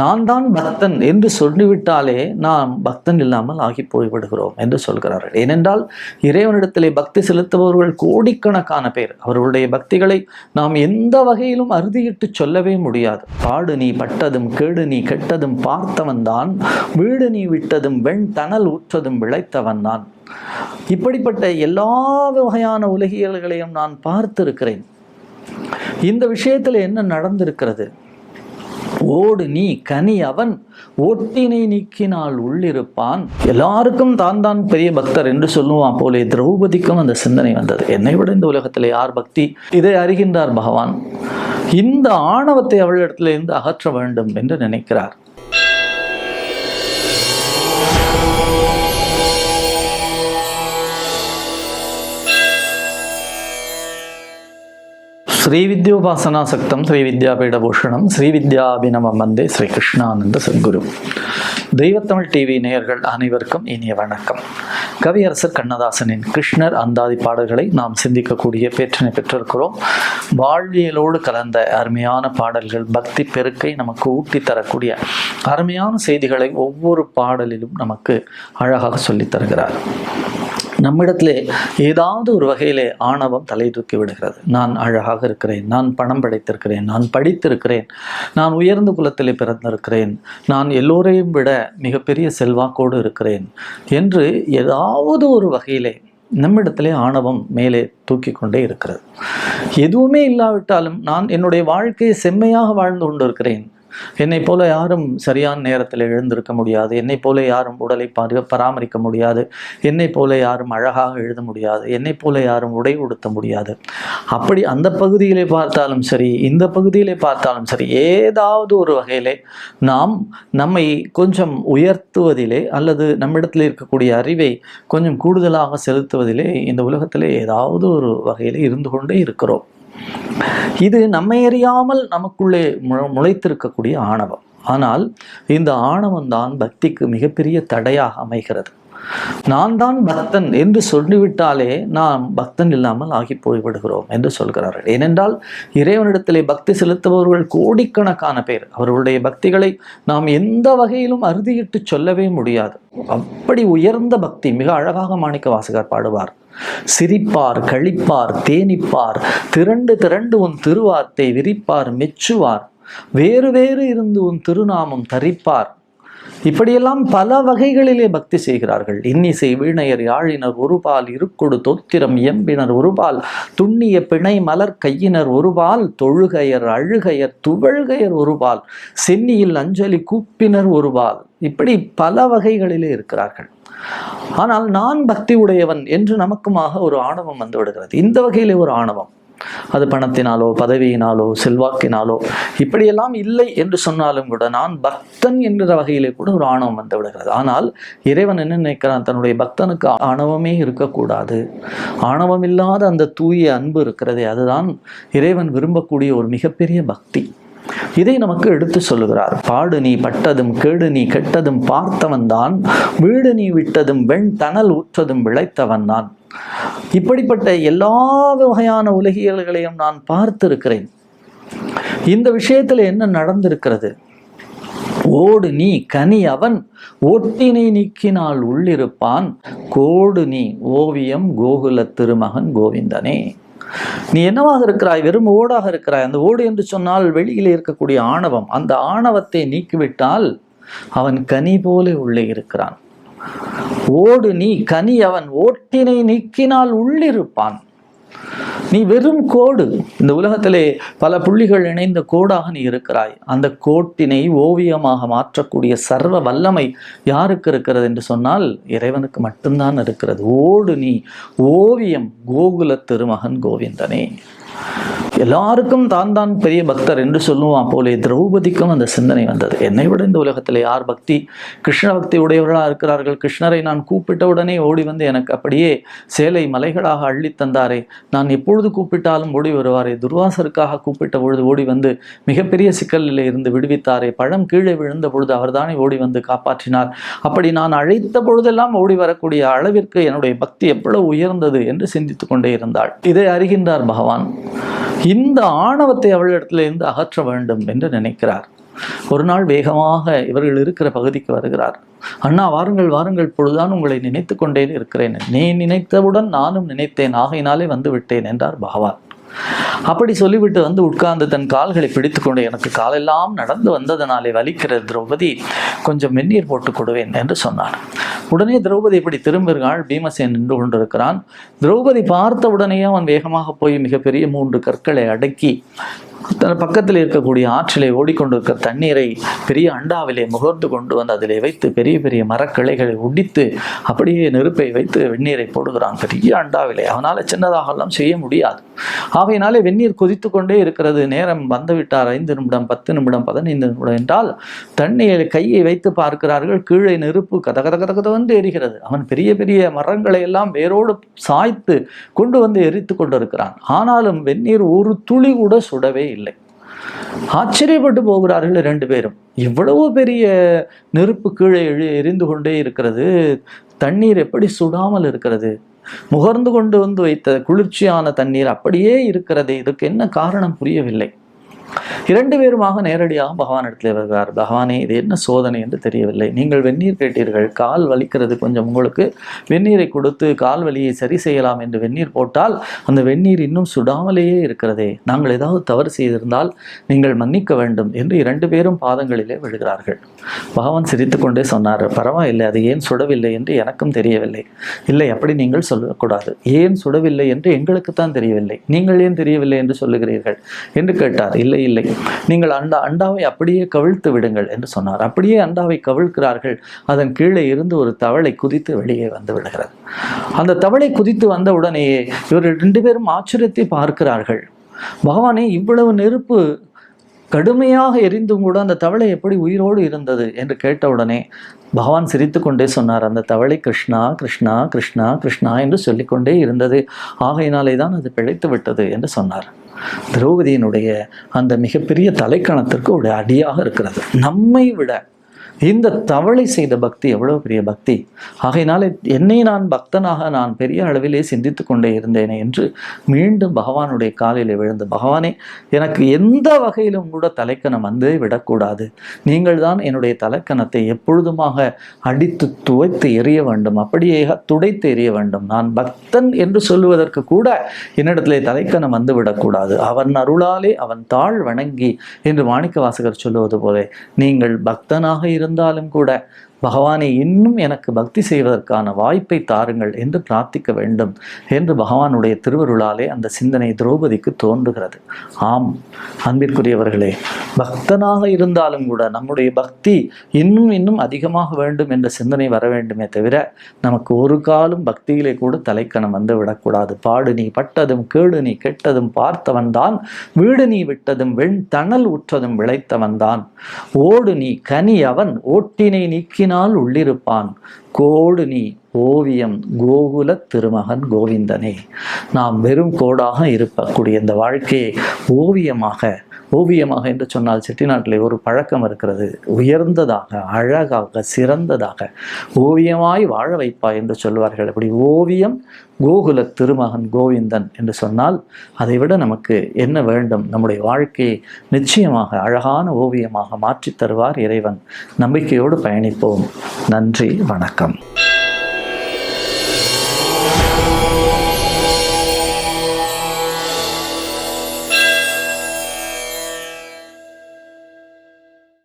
நான் தான் பக்தன் என்று சொல்லிவிட்டாலே நாம் பக்தன் இல்லாமல் ஆகி போய்விடுகிறோம் என்று சொல்கிறார்கள். ஏனென்றால் இறைவனிடத்திலே பக்தி செலுத்துபவர்கள் கோடிக்கணக்கான பேர். அவர்களுடைய பக்திகளை நாம் எந்த வகையிலும் அறுதியிட்டு சொல்லவே முடியாது. பாடு நீ பட்டதும் கேடு நீ கெட்டதும் பார்த்தவன் தான். வீடு நீ விட்டதும் வெண் தணல் ஊற்றதும் விளைத்தவன் தான். இப்படிப்பட்ட எல்லா வகையான உலகியல்களையும் நான் பார்த்திருக்கிறேன். இந்த விஷயத்தில் என்ன நடந்திருக்கிறது? ஓடு நீ கனி அவன் ஓட்டினை நீக்கினால் உள்ளிருப்பான். எல்லாருக்கும் தான் தான் பெரிய பக்தர் என்று சொல்லுவான் போலே திரௌபதிக்கும் அந்த சிந்தனை வந்தது. என்னை விட இந்த உலகத்தில் யார் பக்தி? இதை அறிகின்றார் பகவான். இந்த ஆணவத்தை அவளிடத்திலிருந்து அகற்ற வேண்டும் என்று நினைக்கிறார். ஸ்ரீ வித்யோபாசனா சக்தம் ஸ்ரீ வித்யாபீடபூஷணம் ஸ்ரீ வித்யாபினவம் வந்தே ஸ்ரீ கிருஷ்ணானந்த சத்குரு. தெய்வத்தமிழ் டிவி நேயர்கள் அனைவருக்கும் இனிய வணக்கம். கவியரசர் கண்ணதாசனின் கிருஷ்ணர் அந்தாதி பாடல்களை நாம் சிந்திக்கக்கூடிய பேற்றினை பெற்றிருக்கிறோம். வாழ்வியலோடு கலந்த அருமையான பாடல்கள் பக்தி பெருக்கை நமக்கு ஊட்டி தரக்கூடிய அருமையான செய்திகளை ஒவ்வொரு பாடலிலும் நமக்கு அழகாக சொல்லித் தருகிறார். நம்மிடத்திலே ஏதாவது ஒரு வகையிலே ஆணவம் தலை தூக்கி விடுகிறது. நான் அழகாக இருக்கிறேன் நான் பணம் படைத்திருக்கிறேன் நான் படித்திருக்கிறேன் நான் உயர்ந்த குலத்திலே பிறந்திருக்கிறேன் நான் எல்லோரையும் விட மிகப்பெரிய செல்வாக்கோடு இருக்கிறேன் என்று ஏதாவது ஒரு வகையிலே நம்மிடத்திலே ஆணவம் மேலே தூக்கி கொண்டே இருக்கிறது. எதுவுமே இல்லாவிட்டாலும் நான் என்னுடைய வாழ்க்கையை செம்மையாக வாழ்ந்து கொண்டிருக்கிறேன். என்னை போல யாரும் சரியான நேரத்தில் எழுந்திருக்க முடியாது. என்னை போல யாரும் உடலை பாரு பராமரிக்க முடியாது. என்னை போல யாரும் அழகாக எழுத முடியாது. என்னை போல யாரும் உடை உடுத்த முடியாது. அப்படி அந்த பகுதியிலே பார்த்தாலும் சரி இந்த பகுதியிலே பார்த்தாலும் சரி ஏதாவது ஒரு வகையிலே நாம் நம்மை கொஞ்சம் உயர்த்துவதிலே அல்லது நம்மிடத்தில் இருக்கக்கூடிய அறிவை கொஞ்சம் கூடுதலாக செலுத்துவதிலே இந்த உலகத்திலே ஏதாவது ஒரு வகையிலே இருந்து கொண்டே இருக்கிறோம். இது நம்மை அறியாமல் நமக்குள்ளே முழ முளைத்திருக்கக்கூடிய ஆணவம். ஆனால் இந்த ஆணவம் தான் பக்திக்கு மிகப்பெரிய தடையாக அமைகிறது. நான் தான் பக்தன் என்று சொல்லிவிட்டாலே நாம் பக்தன் இல்லாமல் ஆகி போய்விடுகிறோம் என்று சொல்கிறார்கள். ஏனென்றால் இறைவனிடத்திலே பக்தி செலுத்துபவர்கள் கோடிக்கணக்கான பேர். அவர்களுடைய பக்திகளை நாம் எந்த வகையிலும் அறுதியிட்டு சொல்லவே முடியாது. அப்படி உயர்ந்த பக்தி மிக அழகாக மாணிக்க வாசகர் பாடுவார். சிரிப்பார் கழிப்பார் தேனிப்பார் திரண்டு திரண்டு உன் திருவார்த்தை விரிப்பார் மெச்சுவார். வேறு வேறு இருந்து உன் திருநாமம் தரிப்பார். இப்படியெல்லாம் பல வகைகளிலே பக்தி செய்கிறார்கள். இன்னிசை வீணையர் யாழினர் ஒருபால் இருக்கொடு தொத்திரம் எம்பினர் ஒருபால் துண்ணிய பிணை மலர் கையினர் ஒருபால் தொழுகையர் அழுகையர் துவழ்கையர் ஒருபால் சென்னியில் அஞ்சலி கூப்பினர் ஒருபால். இப்படி பல வகைகளிலே இருக்கிறார்கள். ஆனால் நான் பக்தி உடையவன் என்று நமக்குமாக ஒரு ஆணவம் வந்து விடுகிறது. இந்த வகையிலே ஒரு ஆணவம். அது பணத்தினாலோ பதவியினாலோ செல்வாக்கினாலோ இப்படியெல்லாம் இல்லை என்று சொன்னாலும் கூட நான் பக்தன் என்கிற வகையிலே கூட ஒரு ஆணவம் வந்து விடுகிறது. ஆனால் இறைவன் என்ன நினைக்கிறான்? தன்னுடைய பக்தனுக்கு ஆணவமே இருக்கக்கூடாது. ஆணவம் இல்லாத அந்த தூய அன்பு இருக்கிறதே அதுதான் இறைவன் விரும்பக்கூடிய ஒரு மிகப்பெரிய பக்தி. இதை நமக்கு எடுத்து சொல்லுகிறார். பாடு நீ பட்டதும் கேடு நீ கெட்டதும் பார்த்தவன் தான். வீடு நீ விட்டதும் வெண் தணல் ஊற்றதும் விளைத்தவன் தான். இப்படிப்பட்ட எல்லா வகையான உலகியல்களையும் நான் பார்த்திருக்கிறேன். இந்த விஷயத்தில் என்ன நடந்திருக்கிறது? ஓடு நீ கனி அவன் ஒட்டினை நீக்கினால் உள்ளிருப்பான். கோடு நீ ஓவியம் கோகுல திருமகன் கோவிந்தனே. நீ என்னவாக இருக்கிறாய்? வெறும் ஓடாக இருக்கிறாய். அந்த ஓடு என்று சொன்னால் வெளியிலே இருக்கக்கூடிய ஆணவம். அந்த ஆணவத்தை நீக்கிவிட்டால் அவன் கனி போல உள்ளே இருக்கிறான். ஓடு நீ கனி அவன் ஓட்டினை நீக்கினால் உள்ளிருப்பான். நீ வெறும் கோடு. இந்த உலகத்திலே பல புள்ளிகள் இணைந்த கோடாக நீ இருக்கிறாய். அந்த கோட்டினை ஓவியமாக மாற்றக்கூடிய சர்வ வல்லமை யாருக்கு இருக்கிறது என்று சொன்னால் இறைவனுக்கு மட்டும்தான் இருக்கிறது. ஓடு நீ ஓவியம் கோகுல திருமகன் கோவிந்தனே. எல்லாருக்கும் தான் தான் பெரிய பக்தர் என்று சொல்லுவான் போலே. திரௌபதிக்கும் அந்த சிந்தனை வந்தது. என்னை விட இந்த உலகத்தில் யார் பக்தி? கிருஷ்ண பக்தி உடையவர்களாக இருக்கிறார்கள்? கிருஷ்ணரை நான் கூப்பிட்ட உடனே ஓடி வந்து எனக்கு அப்படியே சேலை மலைகளாக அள்ளி தந்தாரே. நான் எப்பொழுது கூப்பிட்டாலும் ஓடி வருவாரே. துர்வாசருக்காக கூப்பிட்ட பொழுது ஓடி வந்து மிகப்பெரிய சிக்கலில் இருந்து விடுவித்தாரே. பழம் கீழே விழுந்த பொழுது அவர்தானே ஓடி வந்து காப்பாற்றினார். அப்படி நான் அழைத்த பொழுதெல்லாம் ஓடி வரக்கூடிய அளவிற்கு என்னுடைய பக்தி எவ்வளவு உயர்ந்தது என்று சிந்தித்துக் கொண்டே இருந்தாள். இதை அறிகின்றார் பகவான். இந்த ஆணவத்தை அவளிடத்திலிருந்து அகற்ற வேண்டும் என்று நினைக்கிறார். ஒரு நாள் வேகமாக இவர்கள் இருக்கிற பகுதிக்கு வருகிறார். அண்ணா வாருங்கள் வாருங்கள் பொழுதுதான் உங்களை நினைத்து கொண்டே இருக்கிறேன். நீ நினைத்தவுடன் நானும் நினைத்தேன். ஆகையினாலே வந்து விட்டேன் என்றார் பகவான். அப்படி சொல்லிவிட்டு வந்து உட்கார்ந்து தன் கால்களை பிடித்துக்கொண்டு எனக்கு காலெல்லாம் நடந்து வந்ததனாலே வலிக்கிற திரௌபதி கொஞ்சம் வெந்நீர் போட்டு கொடுவேன் என்று சொன்னான். உடனே திரௌபதி இப்படி திரும்புகிறாள் பீமசேன் நின்று கொண்டிருக்கிறான். திரௌபதி பார்த்த உடனேயே அவன் வேகமாக போய் மிகப்பெரிய மூன்று கற்களை அடக்கி தன் பக்கத்தில் இருக்கக்கூடிய ஆற்றிலே ஓடிக்கொண்டிருக்கிற தண்ணீரை பெரிய அண்டாவிலே முகர்ந்து கொண்டு வந்து அதிலே வைத்து பெரிய பெரிய மரக்கிளைகளை உடித்து அப்படியே நெருப்பை வைத்து வெந்நீரை போடுகிறான். பெரிய அண்டாவிலே. அவனால் சின்னதாகலாம் செய்ய முடியாது. ஆகையினாலே வெந்நீர் கொதித்து கொண்டே இருக்கிறது. நேரம் வந்துவிட்டார். ஐந்து நிமிடம் பத்து நிமிடம் பதினைந்து நிமிடம் என்றால் தண்ணீர் கையை வைத்து பார்க்கிறார்கள். கீழே நெருப்பு கத கத கத கதவென்று எரிகிறது. அவன் பெரிய பெரிய மரங்களை எல்லாம் வேரோடு சாய்த்து கொண்டு வந்து எரித்து கொண்டிருக்கிறான். ஆனாலும் வெந்நீர் ஒரு துளி கூட சுடவே இல்லை. ஆச்சரியப்பட்டு போகிறார்கள் ரெண்டு பேரும். இவ்வளவு பெரிய நெருப்பு கீழே எழு எரிந்து கொண்டே இருக்கிறது. தண்ணீர் எப்படி சுடாமல் இருக்கிறது? முகர்ந்து கொண்டு வந்து வைத்த குளிர்ச்சியான தண்ணீர் அப்படியே இருக்கிறது. இதுக்கு என்ன காரணம் புரியவில்லை. இரண்டு பேருமாக நேரடியாக பகவானிடத்தில் வருகிறார் பகவானே இது என்ன சோதனை என்று தெரியவில்லை. நீங்கள் வெந்நீர் கேட்டீர்கள். கால் வலிக்கிறது கொஞ்சம் உங்களுக்கு. வெந்நீரை கொடுத்து கால் வலியை சரி செய்யலாம் என்று வெந்நீர் போட்டால் அந்த வெந்நீர் இன்னும் சுடாமலேயே இருக்கிறதே. நாங்கள் ஏதாவது தவறு செய்திருந்தால் நீங்கள் மன்னிக்க வேண்டும் என்று இரண்டு பேரும் பாதங்களிலே விழுகிறார்கள். பகவான் சிரித்துக்கொண்டே சொன்னார் பரவாயில்லை அது ஏன் சுடவில்லை என்று எனக்கும் தெரியவில்லை. இல்லை அப்படி நீங்கள் சொல்லக்கூடாது. ஏன் சுடவில்லை என்று எங்களுக்குத்தான் தெரியவில்லை. நீங்கள் ஏன் தெரியவில்லை என்று சொல்லுகிறீர்கள்? என்று கேட்டார். இல்லை இல்லை. நீங்கள் அண்டா அண்டாவை அப்படியே கவிழ்த்து விடுங்கள் என்று சொன்னார். அப்படியே அண்டாவை கவிழ்க்கிறார்கள். அதன் கீழே இருந்து ஒரு தவளை குதித்து வெளியே வந்து விடுகிறது. அந்த தவளை குதித்து வந்த உடனேயே இவர்கள் ரெண்டு பேரும் ஆச்சரியத்தை பார்க்கிறார்கள். பகவானே இவ்வளவு நெருப்பு கடுமையாக எரிந்தும் கூட அந்த தவளை எப்படி உயிரோடு இருந்தது என்று கேட்டவுடனே பகவான் சிரித்து கொண்டே சொன்னார் அந்த தவளை கிருஷ்ணா கிருஷ்ணா கிருஷ்ணா கிருஷ்ணா என்று சொல்லிக்கொண்டே இருந்தது. ஆகையினாலே தான் அது பிழைத்து விட்டது என்று சொன்னார். திரௌபதியினுடைய அந்த மிகப்பெரிய தலைக்கணத்திற்கு ஒரு அடியாக இருக்கிறது. நம்மை விட இந்த தவளை செய்த பக்தி எவ்வளவு பெரிய பக்தி? ஆகையினாலே என்னை நான் பக்தனாக நான் பெரிய அளவிலே சிந்தித்து கொண்டே இருந்தேனே என்று மீண்டும் பகவானுடைய காலில் விழுந்து பகவானே எனக்கு எந்த வகையிலும் கூட தலைக்கணம் வந்து விடக்கூடாது. நீங்கள் தான் என்னுடைய தலைக்கணத்தை எப்பொழுதுமாக அடித்து துவைத்து எறிய வேண்டும் அப்படியே துடைத்து எறிய வேண்டும். நான் பக்தன் என்று சொல்லுவதற்கு கூட என்னிடத்திலே தலைக்கணம் வந்து விடக்கூடாது. அவன் அருளாலே அவன் தாழ் வணங்கி என்று மாணிக்க வாசகர் சொல்லுவது போல நீங்கள் பக்தனாக இரு இருந்தாலும் கூட பகவானை இன்னும் எனக்கு பக்தி செய்வதற்கான வாய்ப்பை தாருங்கள் என்று பிரார்த்திக்க வேண்டும் என்று பகவானுடைய திருவருளாலே அந்த சிந்தனை திரௌபதிக்கு தோன்றுகிறது. ஆம் அன்பிற்குரியவர்களே பக்தனாக இருந்தாலும் கூட நம்முடைய பக்தி இன்னும் இன்னும் அதிகமாக வேண்டும் என்ற சிந்தனை வர வேண்டுமே தவிர நமக்கு ஒரு காலம் பக்தியிலே கூட தலைக்கணம் வந்து விடக்கூடாது பாடு நீ பட்டதும் கேடு நீ கெட்டதும் பார்த்தவன் தான். வீடு நீ விட்டதும் வெண் தணல் உற்றதும் விளைத்தவன் தான். ஓடு நீ கனி அவன் ஓட்டினை நீக்கினால் உள்ளிருப்பான். கோடு நீ ஓவியம் கோகுல திருமகன் கோவிந்தனே. நாம் வெறும் கோடாக இருக்கக்கூடிய இந்த வாழ்க்கையை ஓவியமாக ஓவியமாக என்று சொன்னால் செட்டிநாட்டிலே ஒரு பழக்கம் இருக்கிறது. உயர்ந்ததாக அழகாக சிறந்ததாக ஓவியமாய் வாழ வைப்பாய் என்று சொல்வார்கள். அப்படி ஓவியம் கோகுல திருமகன் கோவிந்தன் என்று சொன்னால் அதைவிட நமக்கு என்ன வேண்டும்? நம்முடைய வாழ்க்கையை நிச்சயமாக அழகான ஓவியமாக மாற்றித் தருவார் இறைவன். நம்பிக்கையோடு பயணிப்போம். நன்றி வணக்கம்.